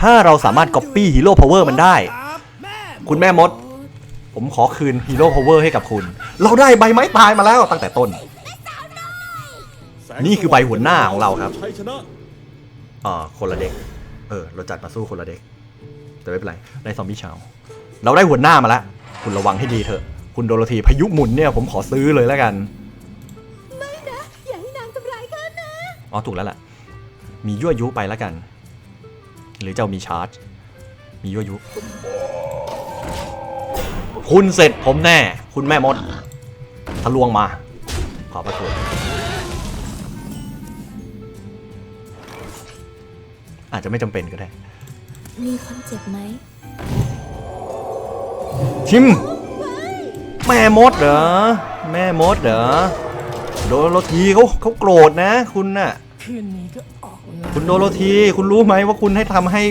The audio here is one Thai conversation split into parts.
ถ้าเราสามารถ Copy Hero Power มันได้ คุณแม่มด ผมขอคืน Hero Power ให้กับคุณ เราได้ใบไม้ตายมาแล้วตั้งแต่ต้น นี่คือใบหัวหน้าของเราครับชัยชนะอ่าคนละเด็ก เออ เราจัดมาสู้คนละเด็ก แต่ไม่เป็นไร ได้ซอมบี้ชาว เราได้หัวหน้ามาแล้ว คุณระวังให้ดีเถอะ คุณโดโรธีพายุหมุนเนี่ยผมขอซื้อเลยแล้วกันไม่นะอย่าให้นางทำร้ายข้านะ อ๋อ ถูกแล้วล่ะ มียั่วยุไปแล้วกัน หรือเจ้ามีชาร์จ มียั่วยุ คุณเสร็จผมแน่ คุณแม่มด ทะลวงมา ขอบพระคุณอาจจะไม่จำเป็นก็ได้ มีคนเจ็บไหม ชิม แม่มดเหรอ แม่มดเหรอ โดโรธีเขาเขาโกรธนะ คุณน่ะ คืนนี้ก็ออกแล้วคุณโดโรธีคุณรู้ไหมว่าคุณให้ทำให้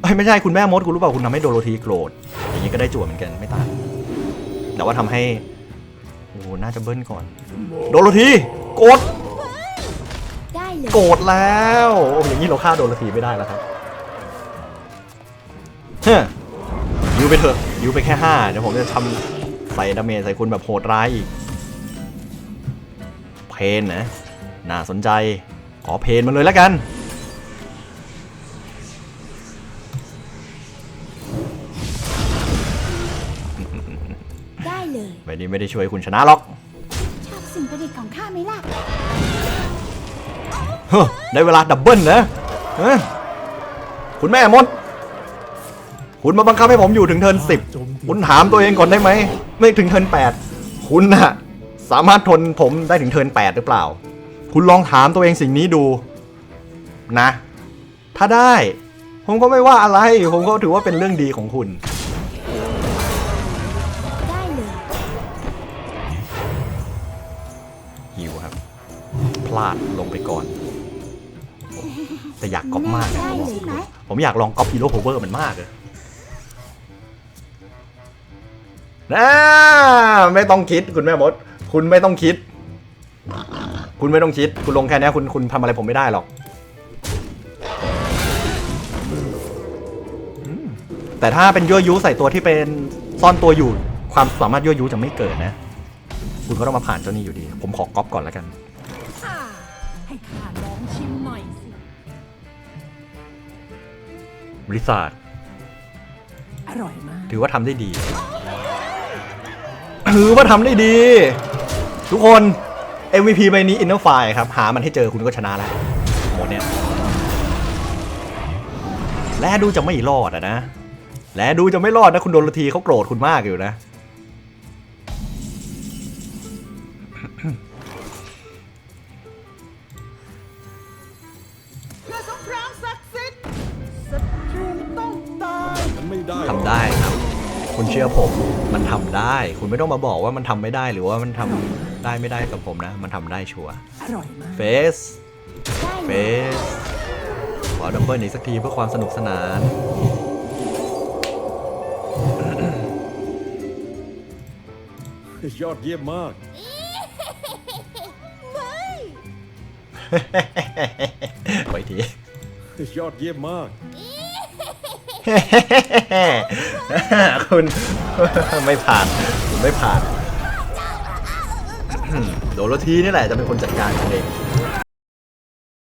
เอ้ยไม่ใช่คุณแม่มดคุณรู้เปล่าคุณทำให้โดโรธีโกรธอย่างนี้ก็ได้จั่วเหมือนกันไม่ต่างแต่ว่าทำให้โอ้โหน่าจะเบิ้ลก่อน โดโรธีโกรธได้เลยโกรธแล้วโอ้อย่างนี้เราฆ่าโดโรธีไม่ได้แล้วครับเฮ้ยยิวไปเถอะยิวไปแค่ห้าเดี๋ยวผมจะทำใส่ดาเมจใส่คุณแบบโหดร้ายอีก เพนนะ น่าสนใจ ขอเพนมาเลยแล้วกัน ได้เลยไม่ได้ไม่ได้ช่วยคุณชนะหรอก ชอบสิ่งประดิษฐ์ของข้าไหมล่ะเฮ้อได้เวลาดับเบิลนะเอ้ยคุณแม่มด คุณมาบังคับให้ผมอยู่ถึงเทิร์นสิบคุณถามตัวเองก่อนได้ไหม ไม่ถึงเทิร์นแปดคุณน่ะ สามารถทนผมได้ถึงเทิร์นแปดหรือเปล่า คุณลองถามตัวเองสิ่งนี้ดูนะ ถ้าได้ ผมก็ไม่ว่าอะไร ผมก็ถือว่าเป็นเรื่องดีของคุณ ได้เลยหิวครับ พลาดลงไปก่อน แต่อยากก๊อปมากนะผมบอกเลยไหมผมอยากลองก๊อปฮีโร่โพเวอร์มันมากเลยนะไม่ต้องคิดคุณแม่มด คุณไม่ต้องคิด คุณไม่ต้องคิด คุณลงแค่เนี้ยคุณคุณทำอะไรผมไม่ได้หรอกอืมแต่ถ้าเป็นยั่วยุใส่ตัวที่เป็นซ่อนตัวอยู่ ความสามารถยั่วยุจะไม่เกิดนะ คุณก็ต้องมาผ่านเจ้านี้อยู่ดี ผมขอก๊อปก่อนแล้วกันอ่าให้ข้าลองชิมหน่อยสิบริษัทอร่อยมาก ถือว่าทำได้ดี ถือว่าทำได้ดี ทุกคน MVP ใบนี้ Inner Fire ครับ หามันให้เจอคุณก็ชนะแล้วหมดเนี้ยและดูจะไม่รอดอะนะ และดูจะไม่รอดนะ คุณโดนลทีเขาโกรธคุณมากอยู่นะทธิ์ศัตรูต้องตายฉันไม่ได้ทำได้ครับ คุณเชื่อผม มันทำได้ คุณไม่ต้องมาบอกว่ามันทำไม่ได้หรือว่ามันทำได้ไม่ได้กับผมนะ มันทำได้ชัวร์อร่อยมากเฟสได้เฟเลยสขอดับเบิลอีกสักทีเพื่อความสนุกสนาน ยอดเยี่ยมมากไว้ทียอดเยี่ยมมาก คุณไม่ผ่านคุณไม่ผ่าน โดโรธีนี่แหละจะเป็นคนจัดการเอง